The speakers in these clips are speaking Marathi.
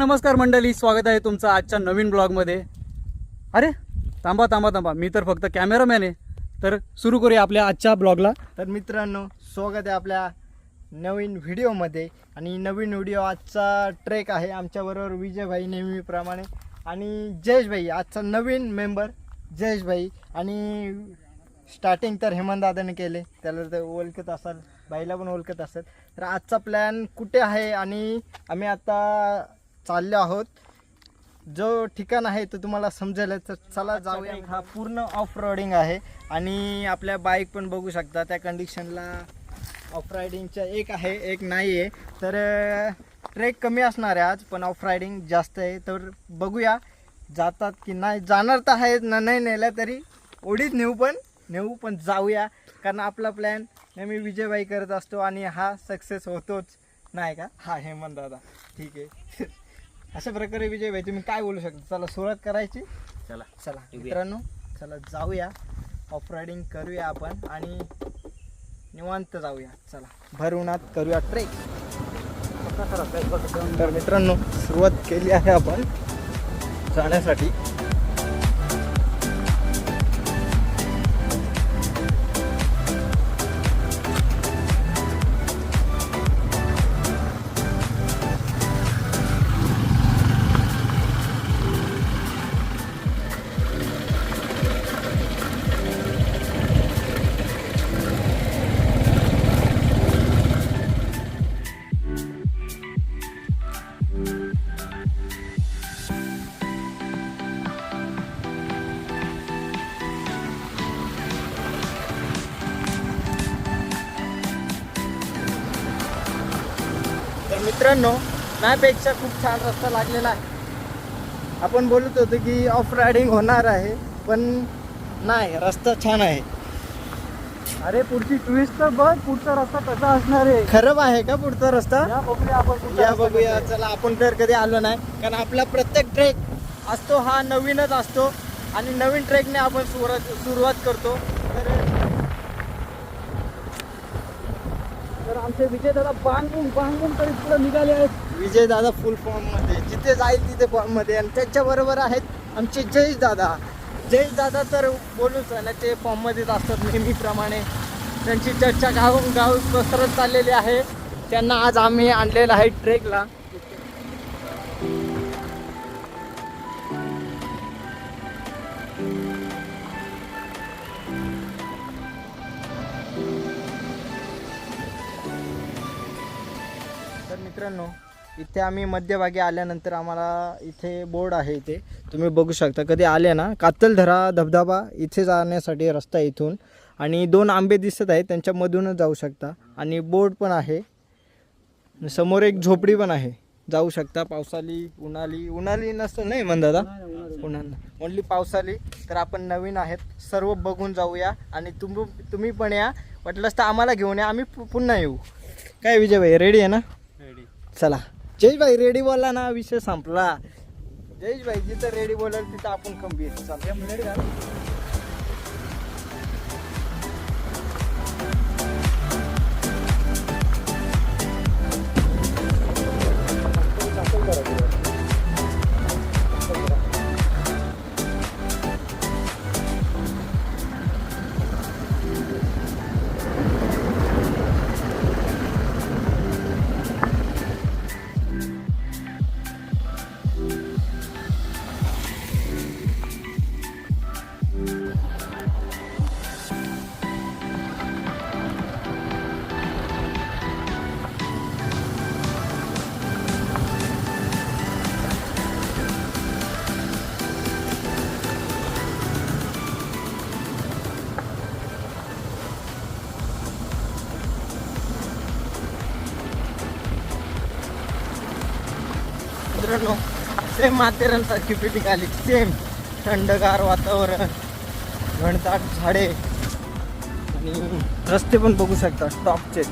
नमस्कार मंडळी स्वागत आहे तुमचं आजच्या नवीन ब्लॉगमध्ये. अरे थांबा थांबा थांबा. मी तर फक्त कॅमेरामॅन आहे. तर सुरू करूया आपल्या आजच्या ब्लॉगला. तर मित्रांनो स्वागत आहे आपल्या नवीन व्हिडिओमध्ये. आणि नवीन व्हिडिओ आजचा ट्रेक आहे आमच्याबरोबर विजयभाई नेहमीप्रमाणे. आणि जयेशभाई आजचा नवीन मेंबर जयेशभाई. आणि स्टार्टिंग तर हेमंत दादाने केले. त्याला तर ओळखत असाल बाईला पण ओळखत असेल. तर आजचा प्लॅन कुठे आहे? आणि आम्ही आता चाललो आहोत. जो ठिकाण आहे तो तुम्हाला समजेल तर चला जाऊया. हा पूर्ण ऑफ रोडिंग आहे आणि आपल्या बाईक पण बघू शकता त्या कंडिशनला ऑफ रायडिंगच्या एक आहे एक नाही आहे तर ट्रेक कमी असणार आहे आज पण ऑफ रायडिंग जास्त आहे. तर बघूया जातात की नाही जाणार तर आहेत ना नाही नेल्या तरी ओढीत नेऊ पण नेऊ पण जाऊया. कारण आपला प्लॅन नेहमी विजयबाई करत असतो आणि हा सक्सेस होतोच. नाही का? हा हेमंत दादा. ठीक आहे. अशा प्रकारे विजयबाई तुम्ही काय बोलू शकता? चला सुरुवात करायची. चला चला मित्रांनो चला जाऊया. ऑफ रायडिंग करूया आपण आणि निवांत जाऊया. चला भर उन्हात करूया ट्रेक तर मित्रांनो सुरुवात केली आहे आपण जाण्यासाठी. मित्रांनो माझ्यापेक्षा खूप छान रस्ता लागलेला आहे. आपण बोलत होतो की ऑफ रायडिंग होणार आहे पण नाही रस्ता छान आहे. अरे पुढची ट्विस्ट तर बघ पुढचा रस्ता कसा असणार आहे. खराब आहे का पुढचा रस्ता? या बघूया आपण या. चला आपण तर कधी आलो नाही कारण आपला प्रत्येक ट्रेक असतो हा नवीनच असतो. आणि नवीन ट्रेकने आपण सुरुवात सुरुवात करतो तर तर आमचे विजय दादा बांगून बांगून तरी पुढे निघाले आहेत. विजय दादा फुल फॉर्ममध्ये. जिथे जाईल तिथे फॉर्ममध्ये. आणि त्याच्या बरोबर आहेत आमचे जयेश दादा. जयेश दादा तर बोलूच ना ते फॉर्म मध्येच असतात नेहमीप्रमाणे. त्यांची चर्चा गाव गाव पसरत चाललेली आहे. त्यांना आज आम्ही आणलेलं आहे ट्रेकला. मित्रांनो इथे आम्ही मध्यभागी आल्यानंतर आम्हाला इथे बोर्ड आहे इथे. तुम्ही बघू शकता कधी आले ना कातलधरा धबधबा इथे जाण्यासाठी रस्ता इथून. आणि दोन आंबे दिसत आहेत त्यांच्यामधूनच जाऊ शकता. आणि बोर्ड पण आहे. समोर एक झोपडी पण आहे. जाऊ शकता पावसाली उन्हाळी उन्हाळी नसतं नाही म्हण दादा? उन्हाळा ओनली पावसाली. तर आपण नवीन आहेत सर्व बघून जाऊया. आणि तुम तुम्ही पण या. वाटलंच तर आम्हाला घेऊन या. आम्ही पुन्हा येऊ. काय विजय भाई रेडी आहे ना? चला. जयेश भाई रेडी बोलला ना विषय संपला. जयेश भाई जिथं रेडी बोलाल तिथं आपण खंबीर. मित्रांनो हो. असे माथेरान सारखी फिटिंग आली. सेम थंडगार वातावरण. घणताट झाडे. आणि रस्ते पण बघू शकता. टॉपचे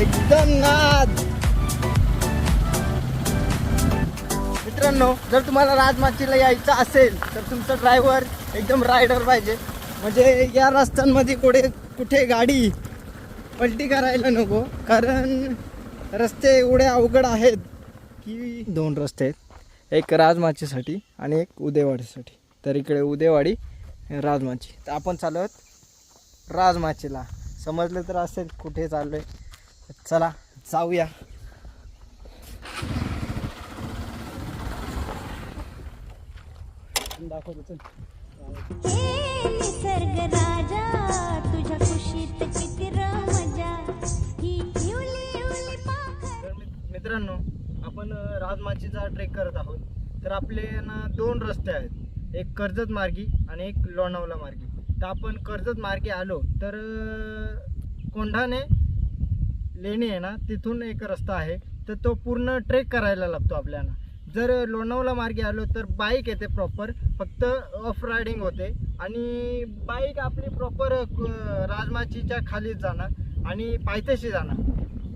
एकदम नाद. मित्रांनो जर तुम्हाला राजमाचीला यायचं असेल तर तुमचा ड्रायव्हर एकदम रायडर पाहिजे. म्हणजे या रस्त्यांमध्ये कुठे कुठे गाडी पलटी करायला नको कारण रस्ते एवढे अवघड आहेत की दोन रस्ते आहेत. एक राजमाचीसाठी आणि एक उदेवाडीसाठी तर इकडे उदेवाडी राजमाची. तर आपण चालू आहोत राजमाचीला. समजलं तर असेल कुठे चाललो आहे चला जाऊया. दाखवतो चल हे निसर्ग राजा तुझ्या कुशीत किती मजा ही मित्रांनो आपण राजमाचीचा ट्रेक करत आहोत. तर आपले ना दोन रस्ते आहेत. एक कर्जत मार्गी आणि एक लोणावळा मार्गी. तर आपण कर्जत मार्गी आलो तर अ, कोंढाणे लेणी आहे ना तिथून एक रस्ता आहे. तर तो पूर्ण ट्रेक करायला लागतो आपल्याला. जर लोणावला मार्गे आलो तर बाईक येते प्रॉपर फक्त ऑफ रायडिंग होते. आणि बाईक आपली प्रॉपर राजमाचीच्या खालीच जाणार आणि पायथ्याशी जाणार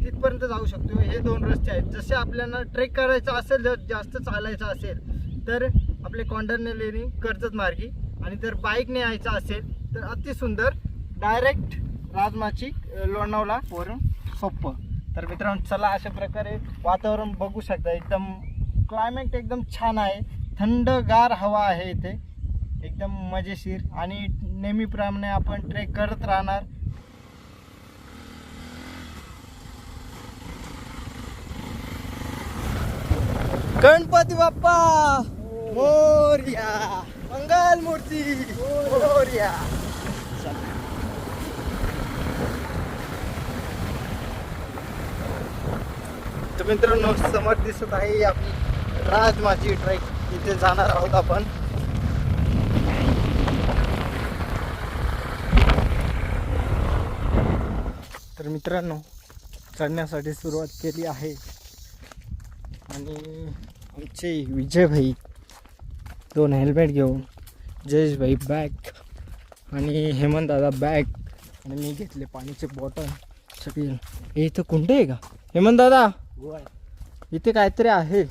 तिथपर्यंत जाऊ शकतो. हे दोन रस्ते आहेत. जसे आपल्याला ट्रेक करायचं असेल जर जास्त चालायचं असेल तर आपले कॉन्डरने लेणी कर्जत मार्गी. आणि जर बाईकने यायचं असेल तर अतिसुंदर डायरेक्ट राजमाची लोणावला वरून सोपं तर मित्रांनो चला अशा प्रकारे वातावरण बघू शकता. एकदम क्लायमेट एकदम छान आहे. थंडगार हवा आहे इथे. एकदम मजेशीर आणि नेहमीप्रमाणे आपण ट्रेक करत राहणार. गणपती बाप्पा! मोर्या! मंगल मूर्ती मोर्या मित्रांनो समोर दिसत आहे आपली. राजमाची ट्रेक इथे जाणार आहोत आपण. तर मित्रांनो चढण्यासाठी सुरुवात केली आहे. आणि आमचे विजय भाई दोन हेल्मेट घेऊन जयेश भाई बॅग आणि हेमंत दादा बॅग आणि मी घेतले पाण्याचे बॉटल सगळे हे इथं कुंड आहे का? हेमंत दादा इथे काहीतरी आहे.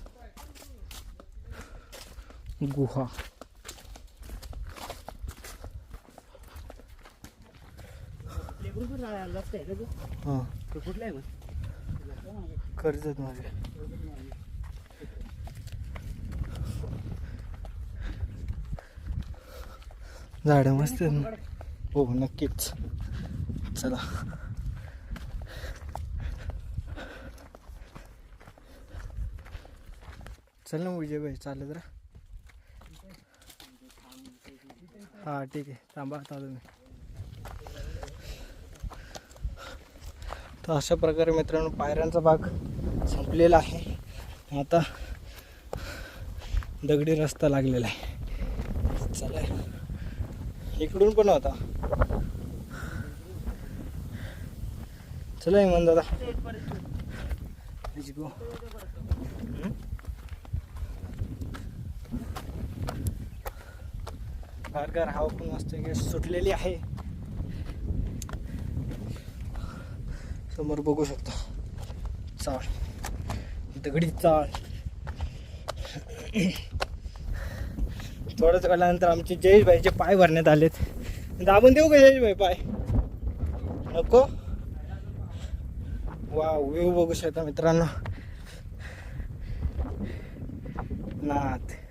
गुहा. हा. कर्जत मध्ये झाडं मस्त आहेत ना. हो नक्कीच. चला. चल ना विजय भाई चालत राहा. हा ठीक आहे. थांबा आता तुम्ही. तर अशा प्रकारे मित्रांनो पायऱ्यांचा भाग संपलेला आहे. आता दगडी रस्ता लागलेला आहे. चला. इकडून पण होता चला इमान दादा. गारगार हवा पण मस्त सुटलेली आहे. समोर बघू शकता. चाळ दगडी चाळ थोडंच काढल्यानंतर आमचे जयेश भाईचे पाय भरण्यात आलेत. दाबून देऊ का जयेश भाई पाय? नको? वा व्यू बघू शकता मित्रांनो. नाथ.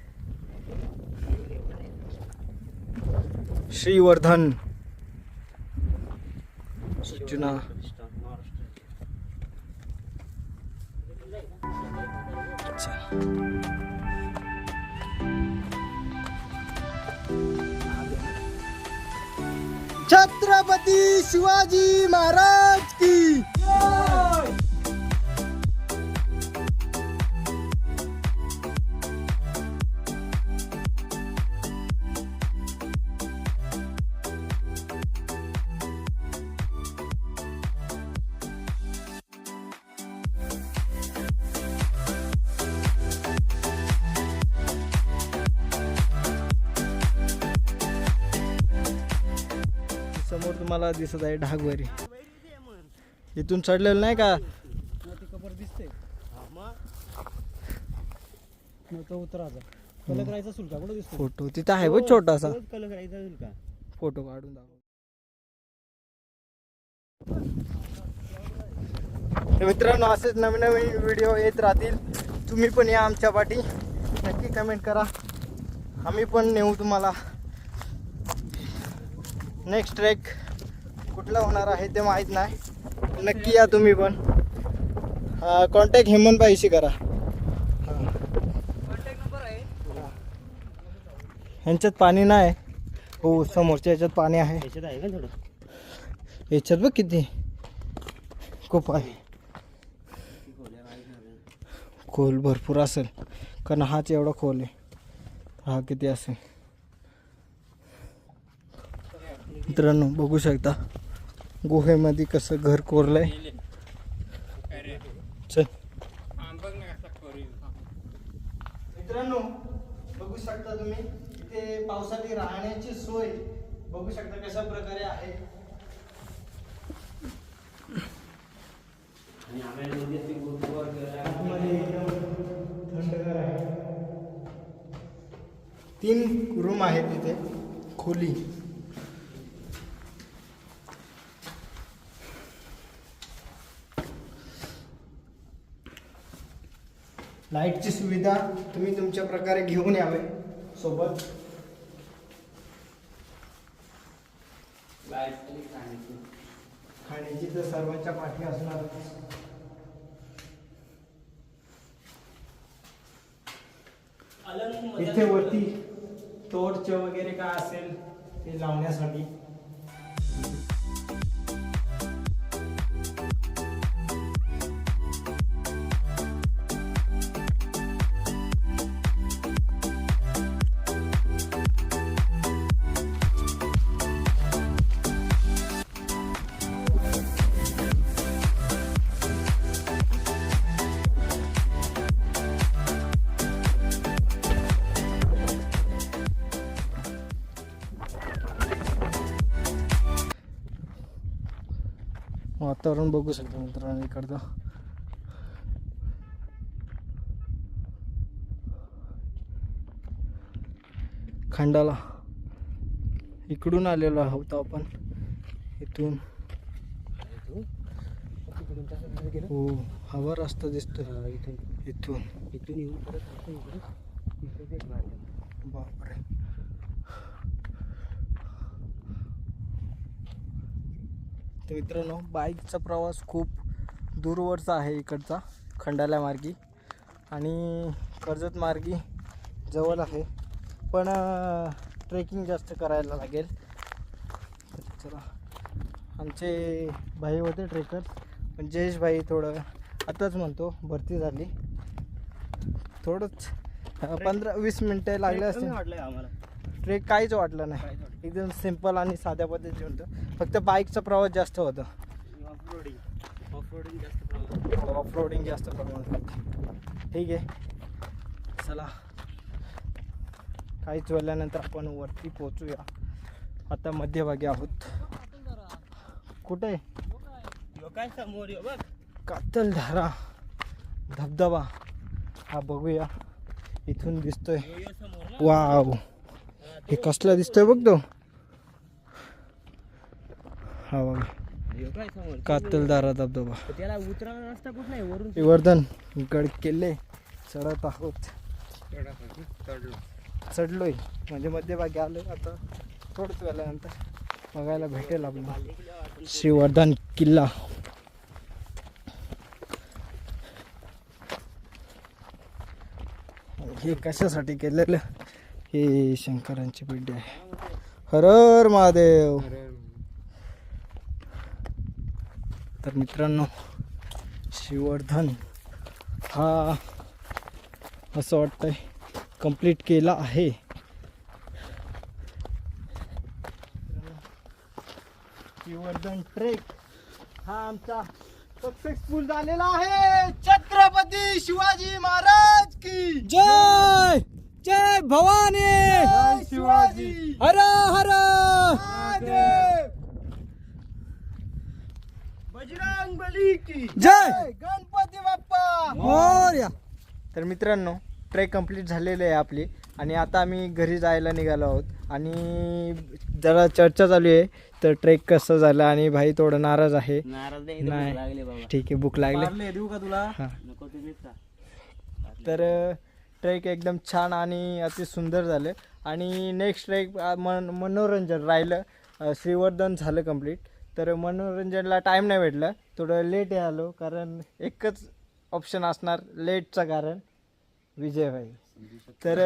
श्रीवर्धन सूचना. छत्रपती शिवाजी महाराज तुम्हाला दिसत आहे ढागवरी. इथून चढलेलं नाही का? बरोबर दिसते. सुलका कुठं फोटो तिथं आहे बघ छोटासा. कलर करायचा सुलका फोटो काढून दाखव. तर मित्रांनो असेच नवीन नवीन व्हिडिओ येत राहतील. तुम्ही पण या आमच्या पाठी. नक्की कमेंट करा. आम्ही पण नेऊ तुम्हाला. नेक्स्ट ट्रेक कुठला होणार आहे ते माहीत नाही. नक्की या तुम्ही पण. कॉन्टॅक्ट हेमंतबाईशी करा. ह्यांच्यात पाणी नाही. हो समोरच्या ह्याच्यात पाणी आहे. याच्यात आहे का थोडं? याच्यात बघ किती. खूप आहे. खोल भरपूर असेल. कारण हाच एवढा खोल आहे. हा किती असेल? मित्रांनो बघू शकता. गुहेमध्ये कसं घर कोरलंय? चल. मित्रांनो बघू शकता तुम्ही इथे पावसाळी राहण्याची सोय बघू शकता कशा प्रकारे आहे. आहे. तीन रूम आहेत तिथे खोली. लाईटची सुविधा तुम्ही तुमच्या प्रकारे घेऊन यावे. सोबत. खाण्याची. तर सर्वांच्या पाठी असणार. इथे वरती टॉर्च वगैरे काय असेल ते लावण्यासाठी. वातावरण बघू शकतो मित्रांनो इकडचं. खंडाला इकडून आलेलो आहोत आपण. इथून. हो हवा रस्ता दिसतोय इथून. इथून. इथून येऊन परत इकडे बापरे. तर मित्रांनो बाईकचा प्रवास खूप दूरवरचा आहे इकडचा खंडाला मार्गी. आणि कर्जत मार्गी जवळ आहे. पण ट्रेकिंग जास्त करायला लागेल. चला आमचे भाई होते ट्रेकर पण जयेश भाई थोडं आताच म्हणतो भरती झाली. थोडंच पंधरा वीस मिनटं लागले आम्हाला. ट्रेक काहीच वाटलं नाही. एकदम सिंपल आणि साध्या पद्धतीने होतं फक्त बाईकचा प्रवास जास्त होता. ऑफ रोडिंग ऑफ रोडिंग जास्त प्रमाणात ऑफ रोडिंग जास्त ठीक आहे. चला. काहीच वेळानंतर आपण वरती पोचूया आता मध्यभागी आहोत. कुठे? काय समोर कातलधारा. धबधबा. हा बघूया. इथून दिसतोय. Yo wow. हे कसला दिसतोय बघ तो. हा बघा. कातलधारा धबधबा. त्याला उतरायला रस्ता कुठं नाही वरून वर्धन गड किल्ले चढत आहोत. चढलो चढलोय. म्हणजे मध्यभागी आलोय आता थोडंच वेळानंतर बघायला भेटेल आपल्याला. श्रीवर्धन किल्ला. हे कशासाठी केलेलं? हे शंकरांची पिढी आहे. हर हर महादेव. तर मित्रांनो श्रीवर्धन हा असं वाटतंय कंप्लीट केला आहे. श्रीवर्धन ट्रेक हा आमचा सक्सेसफुल झालेला आहे. छत्रपती शिवाजी महाराज की जय! जय भवानी! शिवाजी. हर हर! बजरंग बली की जय! गणपती बाप्पा! मोरया. तर मित्रांनो ट्रेक कंप्लीट झालेली आहे आपली. आणि आता आम्ही घरी जायला निघालो आहोत. आणि जरा चर्चा चालू आहे. तर ट्रेक कसं झालं आणि भाई थोडं नाराज आहे? नाही ठीक आहे भूक लागली. देऊ का तुला? हां. तर ट्रेक एकदम छान आणि अति सुंदर झालं. आणि नेक्स्ट ट्रेक मन मनोरंजन राहिलं. श्रीवर्धन झालं कंप्लीट तर मनोरंजनला टाईम नाही भेटला. थोडं लेट आलो कारण एकच ऑप्शन असणार लेटचं कारण विजय भाई तर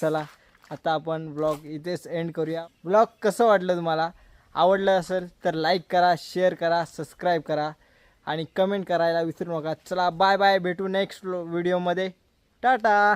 चला आता आपण ब्लॉग इथेच एंड करूया. ब्लॉग कसं वाटलं तुम्हाला? आवडलं असेल तर लाईक करा शेअर करा सबस्क्राईब करा आणि कमेंट करायला विसरू नका. चला बाय बाय भेटू नेक्स्ट व्हिडिओमध्ये टाटा!